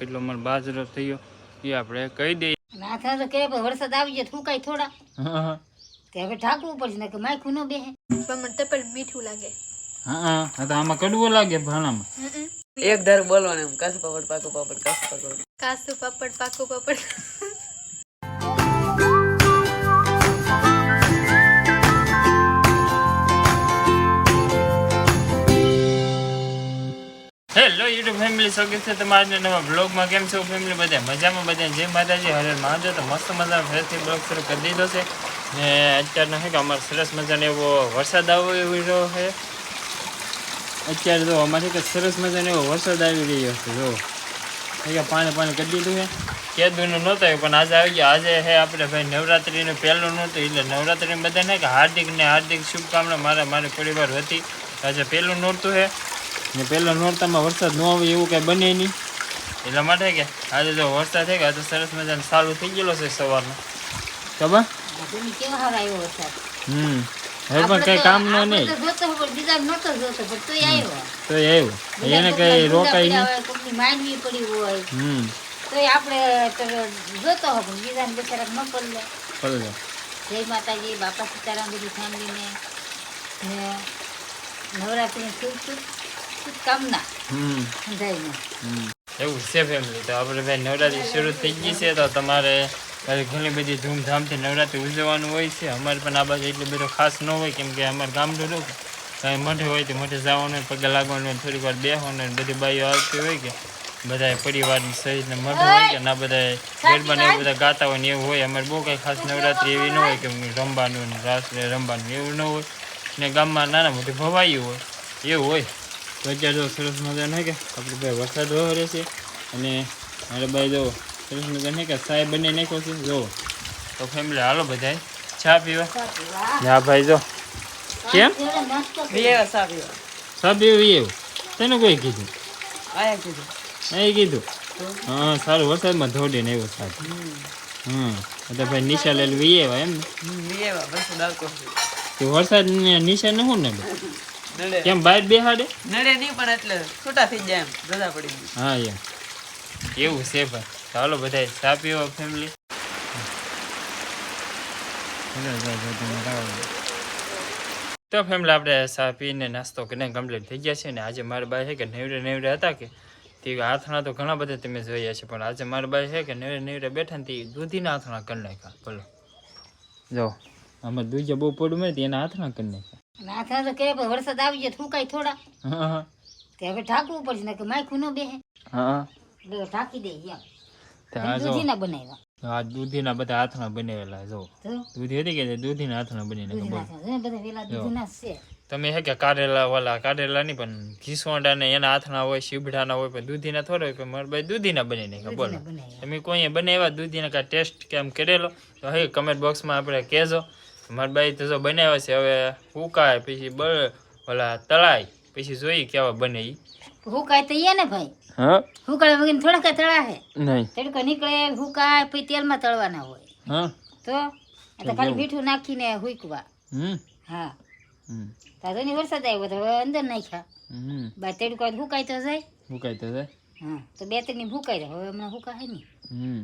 એટલો મારો બાજરો થયો એ આપણે કહી દઈએ. ના થાય તો કે વરસાદ આવી જાય તો થોડા? કે હવે ઢાંકવું પડશે ને કે માખું ન બેહે. પણ મને તો પણ મીઠું લાગે. હા હા. તો આમાં કડવો લાગે ભાણામાં. એક ધાર બોલવાનું એમ કાસુ પાપડ પાકું પાપડ કાસુ પાપડ. કાસુ પાપડ પાકું પાપડ. હેલો યુટ્યુબ ફેમિલી સ્વાગત છે તમારા નવા બ્લોગમાં કેમ છો ફેમિલી બધા મજામાં? બધા જય માતાજી. હરે માજો તો મસ્ત મજા ફેરથી બ્લોગ શરૂ કરી દીધો છે. ને અત્યારનો છે કે અમારે સરસ મજાનો એવો વરસાદ આવી રહ્યો છે. અત્યારે જો અમારે કે સરસ મજાનો એવો વરસાદ આવી રહ્યો છે, જો. કે પાણી પાણી કરી દીધું છે. કેદુનું નહોતું પણ આજે આવી ગયો. આજે છે આપણે ભાઈ નવરાત્રિનું પહેલું નહોતું. એટલે નવરાત્રિમાં બધાને કે હાર્દિક ને હાર્દિક શુભકામના મારા મારા પરિવાર હતી આજે પહેલું નહોતું છે. ને પહેલાં નોરતામાં વરસાદ ન આવે એવું કાંઈ બને નહીં. એટલા માટે કે આજે જો વરસાદ થઈ ગયો તો સરસ મજાનો સારું થઈ ગયેલો છે સવારનો. ખબર? હમ. હવે પણ કઈ કામ નો નહીં. તો પણ બીજા નહોતો જોતો પણ આવ્યો. એને કઈ રોકાય માંડવી પડી હોય. હમ. તોય આપણે જોતો હોય પણ બીજાને બિચારા ન પડલે જય માતાજી બાપા સીતારામ બધી ફેમિલીને ને નવરાત્રિની ખૂબ ખૂબ શુભકામના હમ. હમ. એવું છે ફેમિલી તો આપણે ભાઈ નવરાત્રી શરૂ થઈ ગઈ છે તો તમારે ઘણી બધી ધૂમધામથી નવરાત્રી ઉજવવાનું હોય છે. અમારે પણ આ બાજુ એટલું બધું ખાસ ન હોય કેમ કે અમારે ગામડું રહું કાંઈ મઠે હોય તો મઠે જવાનું હોય પગે લાગવાનું થોડીક વાર બેસવાનું બધી બાઈઓ આવતી હોય કે બધા પરિવારની સહિત ને મઠ હોય કે ના બધા ગરબા ને એવું બધા ગાતા હોય ને એવું હોય. અમારે બહુ કાંઈ ખાસ નવરાત્રી એવી ન હોય કે રમવાનું ને રાસ રમવાનું એવું ન હોય. ને ગામમાં નાના મોટી ભવાયું હોય એવું હોય. તો અત્યારે જો સરસ મજા નહીં કે. આપણે ભાઈ વરસાદ વહરે છે. અને મારે ભાઈ જો સરસ મજા નહીં કે. સાહેબ બંને નાખ્યો છે જો. તો ફેમિલી હાલો બધા ચા પીવા. ના ભાઈ જો. કેમ? સા પીવા. ચા પીવી એવું? તને કોઈ કીધું? આયા કીધું. નહીં કીધું. હા સારું વરસાદમાં ધોડીને આવ્યો સાહેબ હમ. તો ભાઈ નિશા લેલ વી આવ્યા એમ ને? વરસાદ નિશા ને શું ને કેમ બહાર બેહાડે? નડે નહીં પણ એટલે છૂટા થઈ જાય એમ રજા પડી ગઈ હા એમ એવું છે ભાઈ ચાલો બધા ચા પીવો ફેમિલી તો ફેમિલી આપણે ચા પીને નાસ્તો કરીને કમ્પ્લીટ થઈ ગયા છે ને આજે મારા બાય છે કે નેવડે નેવડે હતા કે તે હાથણા તો ઘણા બધા તમે જોયા છે પણ આજે મારા બાય છે કે નેવડે નેવડે બેઠા ને તે દૂધીના હાથણા કરી નાખ્યા. બોલો. જો. આમાં દૂધ બહુ પડું મેં એના હાથણા કરી નાખ્યા. ના થાય તો કે વરસાદ આવી જાય કાંઈ થોડા? હા હા. તે હવે ઢાંકવું પડશે ને કે માયખું ન બેહે. હા ઢાંકી દે એમ. દૂધી ના બનાવ્યા. દૂધીના બધા જો. દૂધી હતી કે દૂધીના તમે હે કે કારેલા વાલા કારેલા નહીં પણ ઘીસવાડા ને એના હાથના હોય શીબડાના હોય પણ દૂધીના થોડા હોય પણ મારા ભાઈ દૂધીના બની નાખ્યા બોલો. તમે કોઈ બનાવ્યા દૂધીના કાંઈ ટેસ્ટ કેમ કરેલો? તો હે કમેન્ટ બોક્સમાં આપણે કહેજો. મારા ભાઈ તો જો બનાવ્યા છે હવે હુકાય પછી બળ ઓલા તળાય પછી જોઈ કેવા બને ઈ. હુકાય તો ઈએ ને ભાઈ. હા? હુકાય વગર થોડાક તળા હે. નહીં. તડકો નીકળે હુકાય પછી તેલમાં તળવાના હોય. હા? તો? આ તો ખાલી મીઠું નાખીને હુકવા. હમ? હા. હમ. તાતો ની વરસાદ આવ્યો તો હવે અંદર નાખ્યા. હમ. બા તડકો તો હુકાય તો જાય. હુકાય તો જાય. હા તો બે ત્રણની ભૂકાય હવે હમણાં હુકાય નહીં. હમ.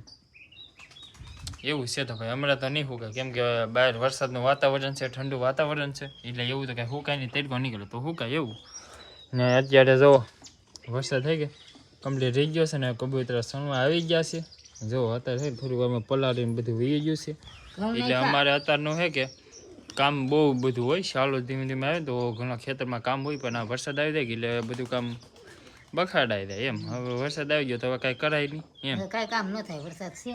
એવું છે તો ભાઈ હમણાં તો નહીં હુકાય. કેમ કે બહાર વરસાદનું વાતાવરણ છે ઠંડુ વાતાવરણ છે એટલે એવું તો કાંઈ હુકાય નહીં તડકો નીકળે તો હુકાય એવું. ને અત્યારે જો વરસાદ થઈ ગયો કમ્પ્લીટ રહી ગયો છે ને કબૂતરા સણવા આવી ગયા છે. જો અત્યારે છે થોડુંક અમે પલાળીને બધું વહી ગયું છે. એટલે અમારે અત્યારનું છે કે કામ બહુ બધું હોય શાલો ધીમે ધીમે આવે તો ઘણા ખેતરમાં કામ હોય પણ આ વરસાદ આવી જાય એટલે બધું કામ બખાડાઈ જાય એમ. હવે વરસાદ આવી ગયો તો હવે કાંઈ કરાય નહીં એમ. કાંઈ કામ ન થાય વરસાદ છે?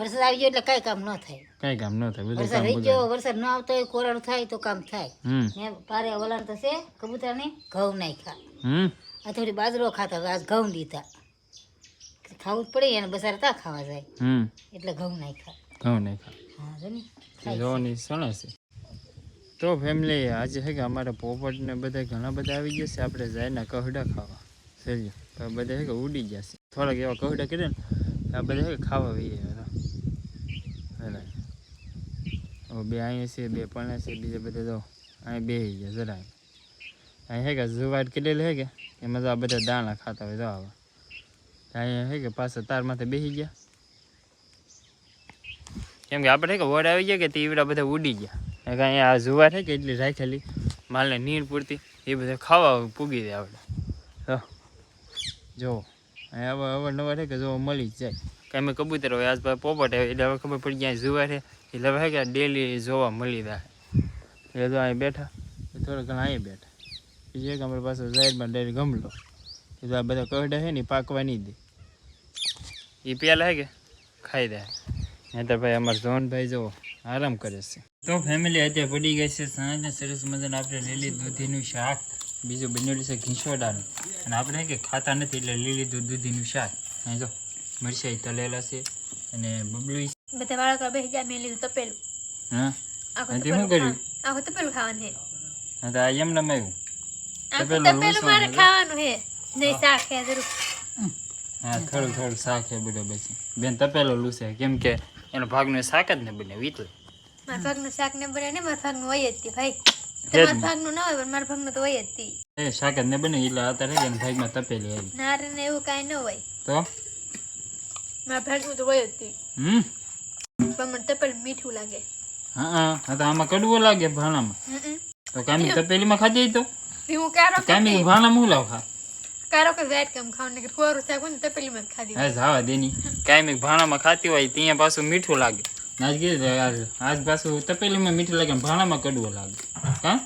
વરસાદ આવી ગયો એટલે કઈ કામ ન થાય. કઈ કામ ન થાય બધું વરસાદ રહી ગયો વરસાદ ન આવતો હોય કોરડ થાય તો કામ થાય. ને પારે ઓલાન થશે કબૂતર ને ઘઉં નાખ્યા. હમ. આ થોડી બાજરો ખાતા આજ ઘઉં દીધા. ખાવું જ પડે એને બસાર તા ખાવા જાય. હમ. એટલે ઘઉં નાખ્યા. ઘઉં નાખ્યા. ને જોવાની સણે તો ફેમિલી આજે છે કે અમારા પોપટ ને બધા ઘણા બધા આવી ગયા છે આપણે જાયના કહડા ખાવા. સહેજો બધા છે કે ઉડી ગયા છે. થોડાક એવા કહડા કરે ને આ બધા ખાવા વહી ગયા હેલા હવે બે અહીંયા છે, બે પણ છે, બીજા બધા જો અહીં બે ગયા જરા અહીં છે કે જુવાટ કરેલી છે કે? એમાં તો આ બધા દાણા ખાતા હોય જો આવા. અહીંયા છે કે, પાછા તારમાંથી બેસી ગયા. કેમ કે આપણે કે, વડ આવી ગયા કે તીવડા બધા ઉડી ગયા. એક અહીંયા આ જુવાર છે કે, એટલી રાખેલી. માલને નીર પૂરતી, એ બધા ખાવા પૂગી દે આપણે. તો જો. અહીંયા હવે અવારનવાર છે કે, જો મળી જ જાય. કાંઈ અમે કબૂતર હોય, આજ પોપટ હોય એટલે ખબર પડી ગયા જોવા છે. એટલે હવે કે ડેલી જોવા મળી જાય. એટલે તો અહીં બેઠા થોડા ઘણા અહીં બેઠા. બીજે કે અમારી પાસે સાઈડમાં ડેરી ગમલો. એ તો આ બધા કરડા છે ને પાકવા નહીં દે. એ પહેલાં કે, ખાઈ દે. નહીં ભાઈ અમારા ઝોનભાઈ જો આરામ કરે છે. તો ફેમિલી અત્યારે પડી ગઈ છે, સાંજને સરસ મજાને આપણે લીલી દૂધીનું શાક, બીજું બનેલું છે ઘીસોડાનું. અને આપણે કે ખાતા નથી એટલે લીલી દૂધ દૂધીનું શાક. અહીં જો. મરચાઈ તળેલા છે અને બબલું બધા બાળકો બે જાય મેં લીધું તપેલું. હા? આખું શું કર્યું? આખું તપેલું ખાવાનું હે. હા તો આ એમ નમ મેં તપેલું મારે ખાવાનું હે. નહીં શાક હે જરૂર. હા થોડું થોડું શાક છે બધું પછી. બેન તપેલો લૂસે. કેમ કે એનો ભાગનું શાક જ ને બને વીટલે મારા ભાગનું શાક ને બને ને મારા ભાગનું હોય જ ભાઈ. તમારા ભાગનું ના હોય પણ મારા ભાગનું તો હોય જ શાક જ ને બને એટલે અત્યારે ભાગમાં તપેલી આવી. નારે ને એવું કાંઈ ન હોય. તો? મારા ભાગનું તો હોય જ હમ? પણ મને તપેલું મીઠું લાગે. હા હા હા તો આમાં કડવું લાગે ભાણામાં. તો કામી તપેલીમાં ખાધી તો? હું કારો કામી ભાણામાં હું લાવ ખા? કારો કે વેટ કમ ખાવ ને કોરું શાક હોય ને તપેલીમાં ખાધી હા જાવા દેની કાયમી ભાણામાં ખાતી હોય ત્યાં પાછું મીઠું લાગે. આજ કીધું આજ પાછું તપેલીમાં મીઠું લાગે ભાણામાં કડવું લાગે. હા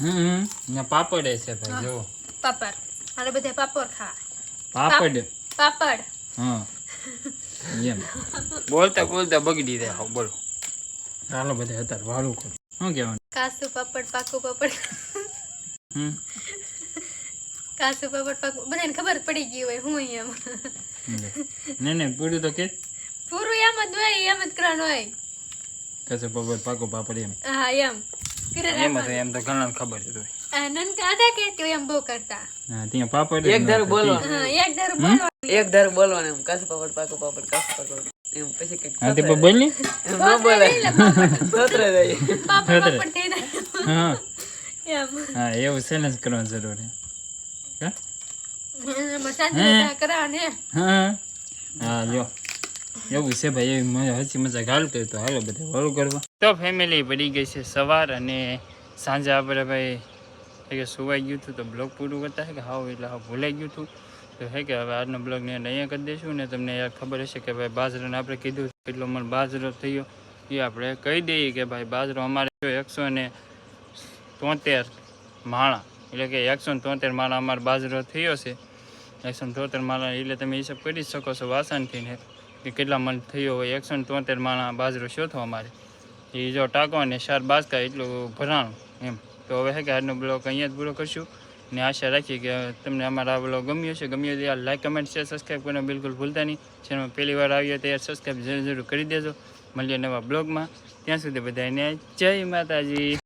હમ ને પાપડ છે ભાઈ જો પાપડ. અને બધા પાપડ ખા પાપડ. પાપડ. હા. એમ બોલતા બોલતા બગડી દે હા બોલો. ચાલો બધે અત્યારે વાળું કરો. શું કહેવાનું? કાસુ પાપડ પાકું પાપડ. હમ? કાસુ પાપડ પાકું. બધાને ખબર પડી ગઈ હોય હું એમ. ને ને પૂરું તો કે? પૂરું એમ જ હોય એમ જ કરવાનું હોય. કાસુ પાપડ પાકો પાપડ એમ. હા એમ. એમ તો એમ તો ઘણા ખબર જ હોય. આ કે તે એમ બહુ કરતા? હા ત્યાં પાપડ એક ધારું બોલો એક ધારું બોલો એક ધાર બોલવાનું એમ કાસુ પાપડ પાકું પાપડ કાસુ પાપડ એમ પછી કંઈક હા તે બોલી. ન બોલાય સતરે જાય પાપડ પાપડ થઈ હા. એમ. હા એવું ચેલેન્જ કરવાની જરૂર છે. હા? એમાં શાંતિ બધા હા. હા લ્યો. એવું છે ભાઈ, એવી હસી મજા હાલતો હોય તો હાલો બધા વાળું કરવા. તો ફેમિલી પડી ગઈ છે સવાર અને સાંજે આપણે ભાઈ કે સુવાઈ ગયું હતું તો બ્લોગ પૂરું કરતા કે હાવ એટલે હાવ ભૂલાઈ ગયું હતું. તો હે કે હવે આજનો બ્લોગને અહીંયા કરી દઈશું ને તમને યાર ખબર હશે કે ભાઈ બાજરાને આપણે કીધું કેટલો મને બાજરો થયો. એ આપણે કહી દઈએ કે ભાઈ બાજરો અમારે એકસો ને તોતેર માળા, એટલે કે એકસો ને તોતેર માળા અમારો બાજરો થયો છે. એકસો ને તોતેર માળા એટલે તમે હિસાબ કરી શકો છો વાસણથી ને કે કેટલા મણ થયો હોય, એકસો ને તોતેર માણા બાજરો શોધો અમારે એ જો ટાંકો અને શાર બાજકા એટલું ભરાણું એમ. તો હવે કે આજનો બ્લોગ અહીંયા જ પૂરો કરશું. ને આશા રાખીએ કે તમને અમારા આ બ્લોગ ગમ્યો છે ગમ્યો તો લાઈક કમેન્ટ શેર સબસ્ક્રાઈબ કરવાનું બિલકુલ ભૂલતા નહીં. ચેનલ પહેલી વાર આવ્યો તો યાર સબસ્ક્રાઈબ જરૂર જરૂર કરી દેજો. મળીએ નવા બ્લોગમાં. ત્યાં સુધી બધાને જય માતાજી.